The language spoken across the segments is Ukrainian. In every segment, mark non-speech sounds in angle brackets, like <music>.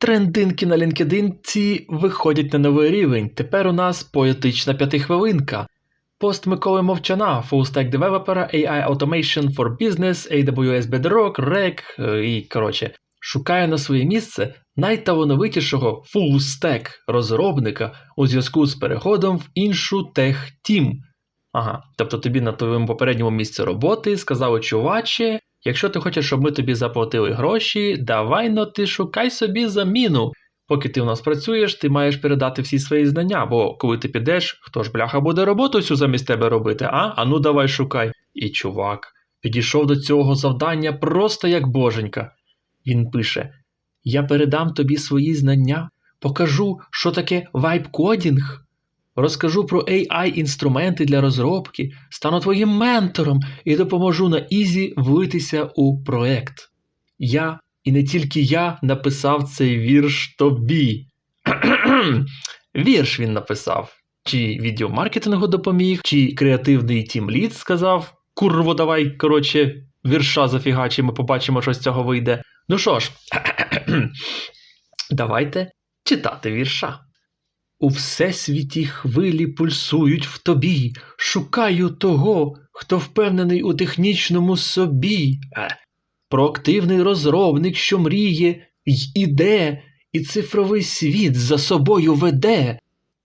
Трендинки на LinkedIn виходять на новий рівень. Тепер у нас поетична п'ятихвилинка. Пост Миколи Мовчана, фулстек девелопера, AI Automation for Business, AWS Bedrock, REC е, і коротше, шукає на своє місце найталановитішого фулстек розробника у зв'язку з переходом в іншу тех-тім. Ага, тобто тобі на твоєму попередньому місці роботи сказали, чуваче, якщо ти хочеш, щоб ми тобі заплатили гроші, давай но ти шукай собі заміну. Поки ти в нас працюєш, ти маєш передати всі свої знання, бо коли ти підеш, хто ж бляха буде роботу всю замість тебе робити, а? А ну давай шукай. І чувак підійшов до цього завдання просто як боженька. Він пише: Я передам тобі свої знання, покажу, що таке вайб-кодінг, розкажу про AI-інструменти для розробки, стану твоїм ментором і допоможу на Ізі влитися у проект. Я і не тільки я написав цей вірш тобі. <clears throat> Вірш він написав. Чи відділ маркетингу допоміг, чи креативний тімлід сказав: Курво, давай, коротше, вірша зафігачимо, побачимо, що з цього вийде. Ну що ж, <clears throat> давайте читати вірша. У всесвіті хвилі пульсують в тобі. Шукаю того, хто впевнений у технічному собі. Е, Проактивний розробник, що мріє й іде, і цифровий світ за собою веде.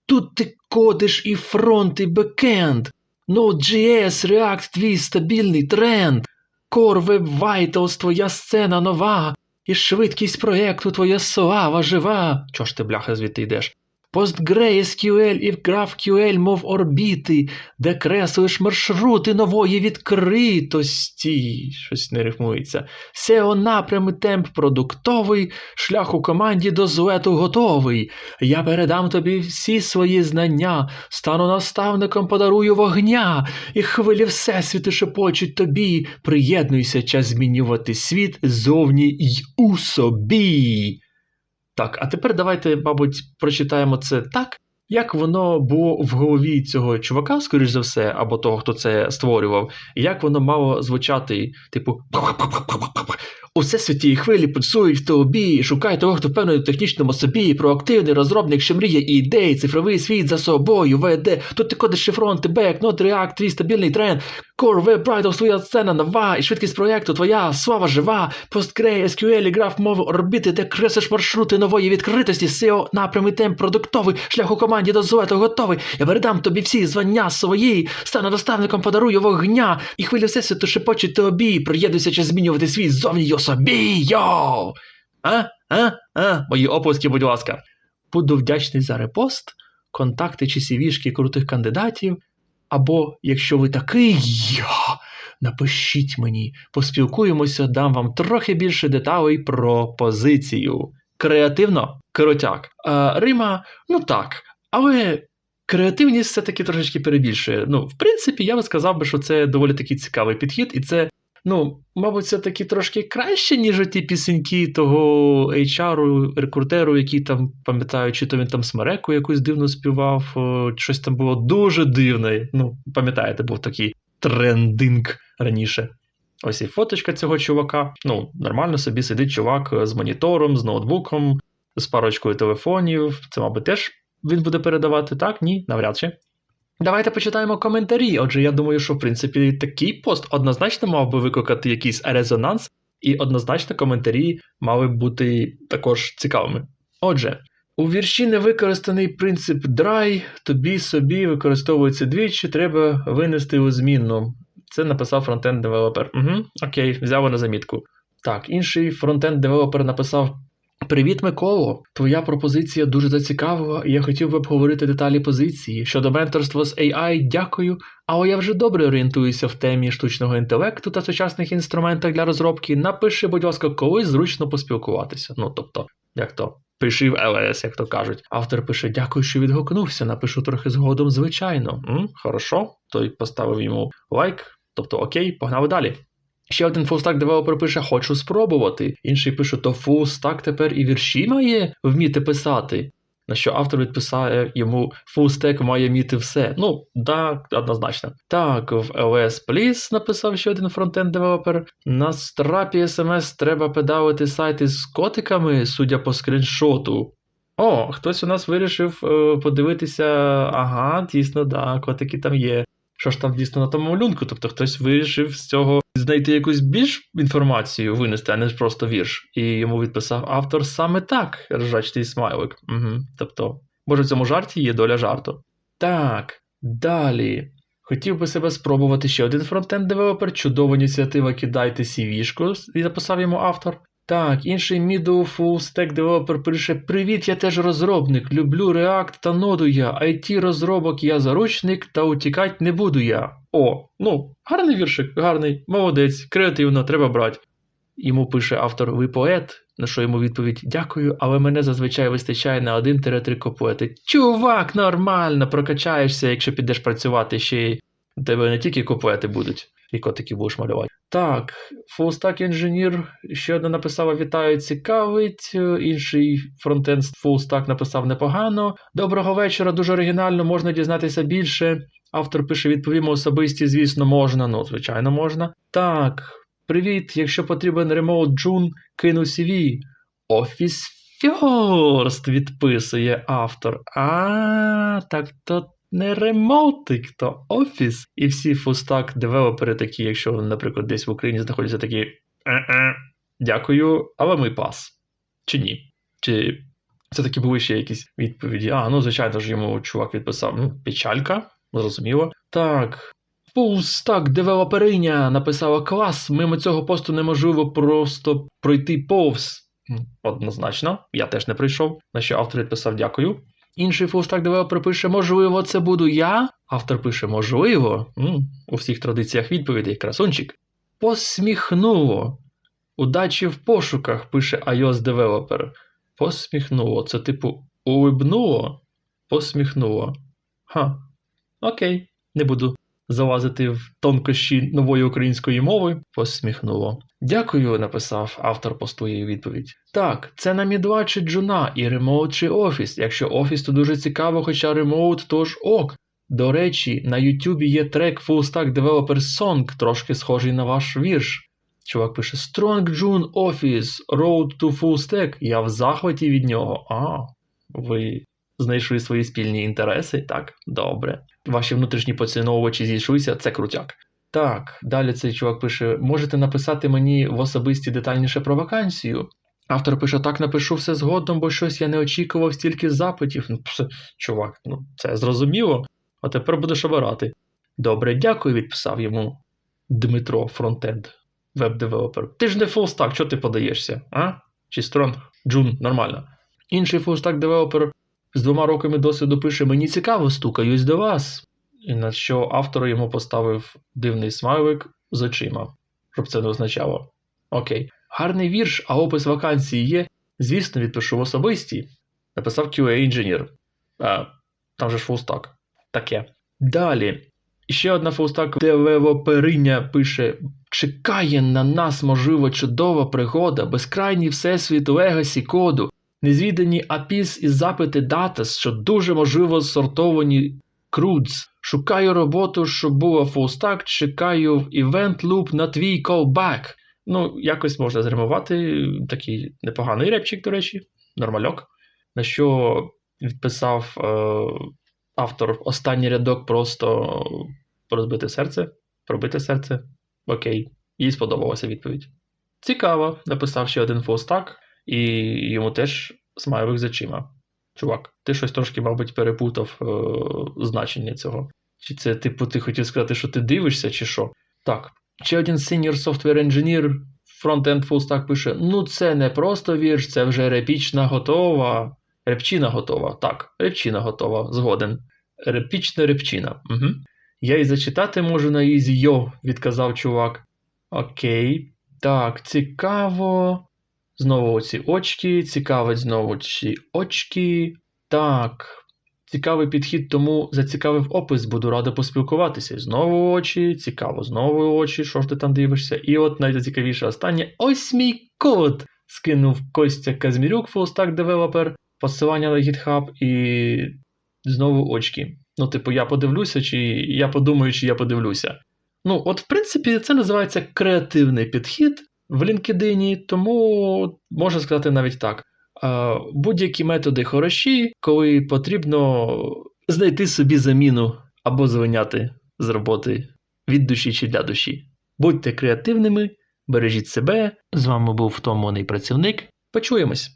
Тут ти кодиш і фронт, і бекенд. Node.js, React твій стабільний тренд. Core Web Vitals твоя сцена нова, і швидкість проєкту твоя слава жива. Чого ж ти, бляха, звідти йдеш? PostgreSQL і GraphQL, мов орбіти, де креслиш маршрути нової відкритості. Щось не рифмується. SEO напрям і темп продуктовий, шлях у команді до злету готовий. Я передам тобі всі свої знання, стану наставником, подарую вогня, і хвилі всесвіту шепочуть тобі. Приєднуйся, час змінювати світ зовні й у собі. Так, а тепер давайте, мабуть, прочитаємо це так, як воно було в голові цього чувака, скоріш за все, або того, хто це створював, як воно мало звучати, типу. У всесвіті хвилі пульсують в тобі, шукай того, хто впевнений в технічному собі, проактивний розробник, що мріє і ідей, цифровий світ за собою веде. Тут ти кодиш фронт, бек, нот, реакт, твій стабільний тренд. Core Web Vitals, твоя сцена нова, і швидкість проєкту твоя, слава жива, PostgreSQL, SQL, граф мови орбіти, де кресиш маршрути нової відкритості, SEO, напрямий темп продуктовий, шлях у команді до злету готовий. Я передам тобі всі звання свої, стану доставником, подарую вогня, і хвилі всесвіту шепочуть тобі, приєднуйся чи змінювати світ зовні й у собі, йоу! А? А? А? Мої оплески, будь ласка. Буду вдячний за репост, контакти чи сівішки крутих кандидатів. Або, якщо ви такий, я, напишіть мені, поспілкуємося, дам вам трохи більше деталей про позицію. Креативно кротяк. А, Рима, ну так, але креативність все-таки трошечки перебільшує. Ну, в принципі, я би сказав би, що це доволі такий цікавий підхід, і це, ну, мабуть, все-таки трошки краще, ніж ті пісеньки того HR, рекрутеру, який там, пам'ятаю, чи то він там смереку якусь дивно співав, щось там було дуже дивне. Ну, пам'ятаєте, був такий трендинг раніше. Ось і фоточка цього чувака. Ну, нормально собі сидить чувак з монітором, з ноутбуком, з парочкою телефонів. Це, мабуть, теж він буде передавати так? Ні, навряд чи. Давайте почитаємо коментарі. Отже, я думаю, що в принципі такий пост однозначно мав би викликати якийсь резонанс, і однозначно коментарі мали б бути також цікавими. Отже, у вірші не використаний принцип dry, тобі собі використовується двічі, треба винести у змінну. Це написав фронтенд девелопер. Угу, Окей, взяв на замітку. Так, інший фронтенд девелопер написав. Привіт, Миколо! Твоя пропозиція дуже зацікавила, і я хотів би обговорити деталі позиції. Щодо менторства з AI, дякую, але я вже добре орієнтуюся в темі штучного інтелекту та сучасних інструментах для розробки. Напиши, будь ласка, колись зручно поспілкуватися. Ну, тобто, як то, пиши в ЛС, як то кажуть. Автор пише: Дякую, що відгукнувся. Напишу трохи згодом, звичайно. М? Хорошо, той поставив йому лайк, тобто окей, погнали далі. Ще один фулстак девелопер пише Хочу спробувати. Інший пише, то фулстак тепер і вірші має вміти писати. На що автор відписає йому фулстек має міти все. Ну, да, однозначно. Так, в LS Please написав ще один фронтенд девелопер. На страпі SMS треба педалити сайти з котиками, судя по скріншоту. О, хтось у нас вирішив е, подивитися. Ага, дійсно, да, котики там є. Що ж там дійсно на тому малюнку? Тобто хтось вирішив з цього знайти якусь більш інформацію, винести, а не просто вірш. І йому відписав автор саме так, ржачний смайлик. Угу. Тобто, може, в цьому жарті є доля жарту. Так, далі. Хотів би себе спробувати ще один фронтенд девелопер, чудова ініціатива кидайте CV-шку, і написав йому автор. Так, інший middle full stack девелопер пише: Привіт, я теж розробник. Люблю React та ноду я. IT розробок я заручник, та утікать не буду я. О, ну, гарний віршик, гарний, молодець, креативно, треба брати. Йому пише автор Ви поет, на що йому відповідь Дякую, але мене зазвичай вистачає на 1-3 куплети. Чувак, нормально, прокачаєшся, якщо підеш працювати ще й у тебе не тільки куплети будуть, і котики будеш малювати. Так, фулстак інженір ще одне написала вітаю, цікавить. е, Інший фронтенд фулстак написав непогано. Доброго вечора, дуже оригінально, можна дізнатися більше. Автор пише: відповімо особисті, звісно, можна. Ну, звичайно, можна. Так, привіт. Якщо потрібен ремоут джун, кину CV. Office First відписує автор. А, так то не ремоутик, то офіс. І всі фустак девелопери такі, якщо наприклад, десь в Україні знаходяться такі. «Е-е, Дякую, але ми пас. Чи ні? Чи це таки були ще якісь відповіді? А, ну, звичайно ж, йому чувак відписав. Ну, печалька, зрозуміло. Так. Фулстак девелопериня написала клас. Мимо цього посту неможливо просто пройти повз. Однозначно, я теж не прийшов, на що автор відписав дякую. Інший фулстак девелопер пише, можливо, це буду я. Автор пише, можливо. М, у всіх традиціях відповідей, красунчик. Посміхнуло. Удачі в пошуках, пише iOS девелопер. Посміхнуло. Це типу улибнуло, посміхнуло. Ха. Окей, не буду залазити в тонкощі нової української мови. Посміхнуло. Дякую, написав автор посту її відповідь. Так, це на мідла чи джуна, і ремоут чи офіс. Якщо офіс, то дуже цікаво, хоча ремоут тож ок. До речі, на Ютубі є трек Full Stack Developer Song, трошки схожий на ваш вірш. Чувак пише Strong June Office, Road to Full Stack. Я в захваті від нього. А, ви знайшли свої спільні інтереси? Так, добре. Ваші внутрішні поціновувачі зійшлися, це крутяк. Так, далі цей чувак пише: можете написати мені в особисті детальніше про вакансію. Автор пише: так напишу все згодом, бо щось я не очікував стільки запитів. Ну, пс, чувак, ну це зрозуміло. А тепер будеш обирати. Добре, дякую, відписав йому Дмитро Фронтенд, веб-девелопер. Ти ж не фулстак, що ти подаєшся? а? Чи Стронг? Джун, нормально. Інший фулстак девелопер з двома роками досвіду пише: Мені цікаво, стукаюсь до вас. І на що автор йому поставив дивний смайлик з очима, щоб це не означало. Окей. Гарний вірш, а опис вакансії є. Звісно, відпишу в особисті. Написав QA інженір. А, там же ж фулстак. Таке. Далі. Ще одна фулстак девелопериня пише: чекає на нас, можливо, чудова пригода, безкрайній всесвіт легасі коду, незвідані APIs і запити Datas, що дуже можливо сортовані CRUDs. Шукаю роботу, щоб була фулстак, чекаю в Event Loop на твій callback. Ну, якось можна зримувати. Такий непоганий репчик, до речі, нормальок. На що відписав е, автор останній рядок просто розбите серце, пробите серце. Окей, їй сподобалася відповідь. Цікаво, написав ще один фулстак, і йому теж смайлик з очима. Чувак, ти щось трошки, мабуть, перепутав е, значення цього. Чи це, типу, ти хотів сказати, що ти дивишся, чи що? Так. Ще один senior software engineer, frontend full stack пише: Ну, це не просто вірш, це вже репічна готова. Репчина готова. Так, репчина готова, згоден. Репічна репчина. Угу. Я і зачитати можу на ізі йо, відказав чувак. Окей. Так, цікаво. Знову оці очки, цікавить знову ці очки. Так. Цікавий підхід, тому зацікавив опис, буду радий поспілкуватися. Знову очі, цікаво, знову очі, що ж ти там дивишся? І от найцікавіше останнє. Ось мій код! скинув Костя Казмірюк, фулстак девелопер. посилання на GitHub і знову очки. Ну, типу, я подивлюся, чи я подумаю, чи я подивлюся. Ну, от, в принципі, це називається креативний підхід в LinkedIn, тому можна сказати навіть так. Будь-які методи хороші, коли потрібно знайти собі заміну або звиняти з роботи від душі чи для душі. Будьте креативними, бережіть себе. З вами був втомлений працівник. Почуємось!